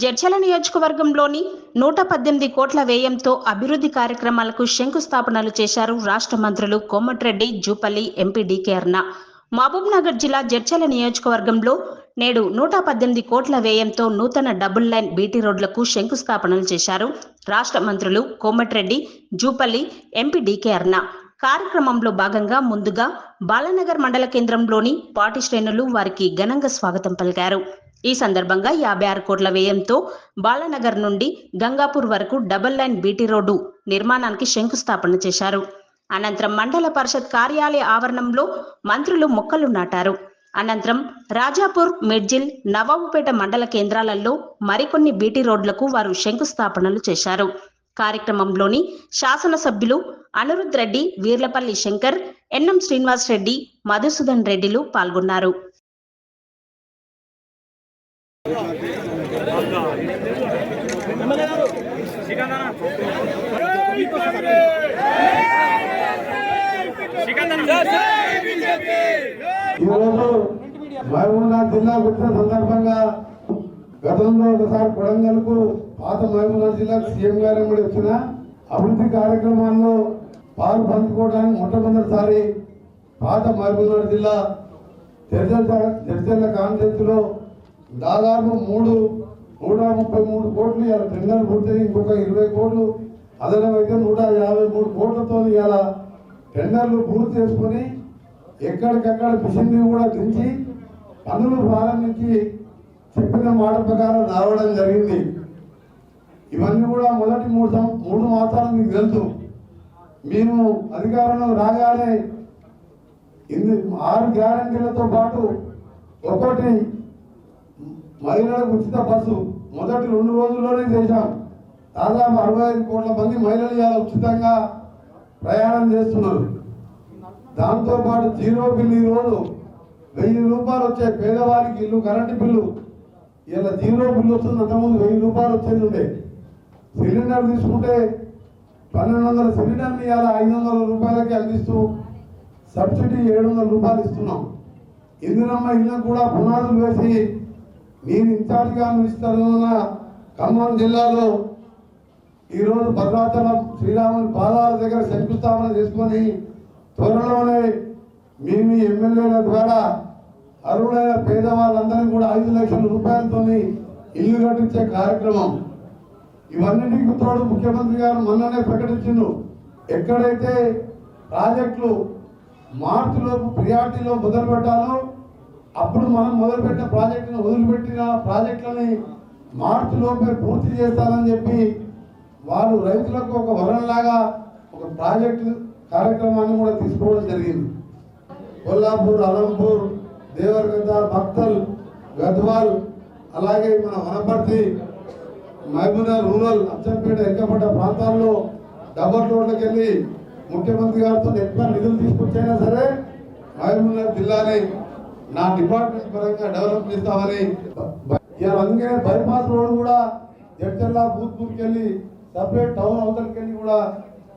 జడ్చల నియోజకవర్గంలోని నూట పద్దెనిమిది కోట్ల వ్యయంతో అభివృద్ధి కార్యక్రమాలకు శంకుస్థాపనలు చేశారు రాష్ట్ర మంత్రులు Komatireddy Jupally MP D K Aruna Mahabub Nagar జిల్లా జడ్చల నియోజకవర్గంలో నేడు నూట పద్దెనిమిది కోట్ల వ్యయంతో నూతన డబుల్ లైన్ బీటీ రోడ్లకు శంకుస్థాపనలు చేశారు రాష్ట్ర మంత్రులు Komatireddy Jupally MP D K Aruna కార్యక్రమంలో భాగంగా ముందుగా బాలనగర్ మండల కేంద్రంలోని పార్టీ శ్రేణులు వారికి ఘనంగా స్వాగతం పలికారు. ఈ సందర్భంగా యాభై ఆరు కోట్ల వ్యయంతో బాలనగర్ నుండి గంగాపూర్ వరకు డబుల్ లైన్ బీటీ రోడ్డు నిర్మాణానికి శంకుస్థాపన చేశారు. అనంతరం మండల పరిషత్ కార్యాలయ ఆవరణంలో మంత్రులు మొక్కలు నాటారు. అనంతరం రాజాపూర్ మిడ్జిల్ నవాబుపేట మండల కేంద్రాలలో మరికొన్ని బీటీ రోడ్లకు వారు శంకుస్థాపనలు చేశారు. కార్యక్రమంలోని శాసనసభ్యులు అనిరుద్ రెడ్డి వీర్లపల్లి శంకర్ ఎన్ఎం శ్రీనివాస్ రెడ్డి మధుసూదన్ రెడ్డిలు పాల్గొన్నారు. ఈరోజు మహబూబ్నాథ్ జిల్లా వచ్చిన సందర్భంగా గతంలో ఒకసారి కొడంగల్కు పాత మహబూబ్నాథ్ జిల్లాకు సీఎం గారు కూడా వచ్చిన అభివృద్ధి కార్యక్రమాల్లో పాలు పంచుకోవడానికి మొట్టమొదటిసారి పాత మహబూబ్నగర్ జిల్లా చర్చల చర్చల కాన్సెప్ట్లో దాదాపు మూడు నూట ముప్పై మూడు కోట్లు ఇవాళ టెండర్ పూర్తయి ఇంకొక ఇరవై కోట్లు అదనమైతే నూట యాభై మూడు కోట్లతో ఇవాళ టెండర్లు పూర్తి చేసుకొని ఎక్కడికక్కడ మిషన్ని కూడా దించి పనులు ప్రారంభించి చెప్పిన మాట ప్రకారం రావడం జరిగింది. ఇవన్నీ కూడా మొదటి మూడు సం- మూడు మాసాలు మీకు తెలుసు. మేము అధికారంలో రాగానే ఇన్ని ఆరు గ్యారంటీలతో పాటు ఒకటి మహిళలకు ఉచిత బస్సు మొదటి రెండు రోజుల్లోనే చేశాం. దాదాపు అరవై ఐదు కోట్ల మంది మహిళలు ఇవాళ ఉచితంగా ప్రయాణం చేస్తున్నారు. దాంతోపాటు జీరో బిల్లు ఈరోజు వెయ్యి రూపాయలు వచ్చే పేదవారికి ఇల్లు కరెంటు బిల్లు. ఇలా జీరో బిల్లు వస్తుంది అంతకుముందు వెయ్యి రూపాయలు వచ్చేది ఉండే. సిలిండర్ తీసుకుంటే పన్నెండు వందల సిలిండర్ని ఇవాళ ఐదు వందల రూపాయలకి అందిస్తూ సబ్సిడీ ఏడు వందల రూపాయలు ఇస్తున్నాం. ఇందిరమ్మ ఇళ్ళకు కూడా పునాదులు వేసి నేను ఇన్ఛార్జిగా మినిస్టర్గా ఖమ్మం జిల్లాలో ఈరోజు భద్రాచలం శ్రీరాముని పాదాల దగ్గర శంకుస్థాపన చేసుకొని త్వరలోనే మీ మీ ఎమ్మెల్యేల ద్వారా అర్హులైన పేదవాళ్ళందరినీ కూడా ఐదు లక్షల రూపాయలతో ఇల్లు కట్టించే కార్యక్రమం. ఇవన్నిటికి తోడు ముఖ్యమంత్రి గారు మొన్ననే ప్రకటించిండు. ఎక్కడైతే ప్రాజెక్టులు మార్చిలోపు ప్రియారిటీలో మొదలు పెట్టాలో అప్పుడు మనం మొదలుపెట్టిన ప్రాజెక్టును వదిలిపెట్టిన ప్రాజెక్టులని మార్చి లోపే పూర్తి చేస్తానని చెప్పి వాళ్ళు రైతులకు ఒక వరంలాగా ఒక ప్రాజెక్టు కార్యక్రమాన్ని కూడా తీసుకోవడం జరిగింది. కొల్లాపూర్ అలంపూర్ దేవరగద్ద భక్తల్ గద్వాల్ అలాగే మన వనపర్తి మహబూబ్నగర్ రూరల్ అచ్చంపేట ఎక్కపడ్డ ప్రాంతాల్లో డబర్ రోడ్లకు వెళ్ళి ముఖ్యమంత్రి గారితో ఎక్కువ నిధులు తీసుకొచ్చైనా సరే మహబూబ్నగర్ జిల్లాని నా డిపార్ట్మెంట్ పరంగా డెవలప్ చేస్తామని ఇవాళ అందుకనే బైపాస్ రోడ్ కూడా జడ్చర్ల బూత్పూర్కి వెళ్ళి సపరేట్ టౌన్ అవతలకి వెళ్ళి కూడా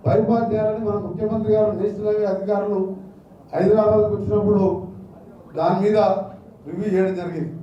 బైపాస్ చేయాలని మన ముఖ్యమంత్రి గారు నేషనల్ హైవే అధికారులు హైదరాబాద్కి వచ్చినప్పుడు దాని మీద రివ్యూ చేయడం జరిగింది.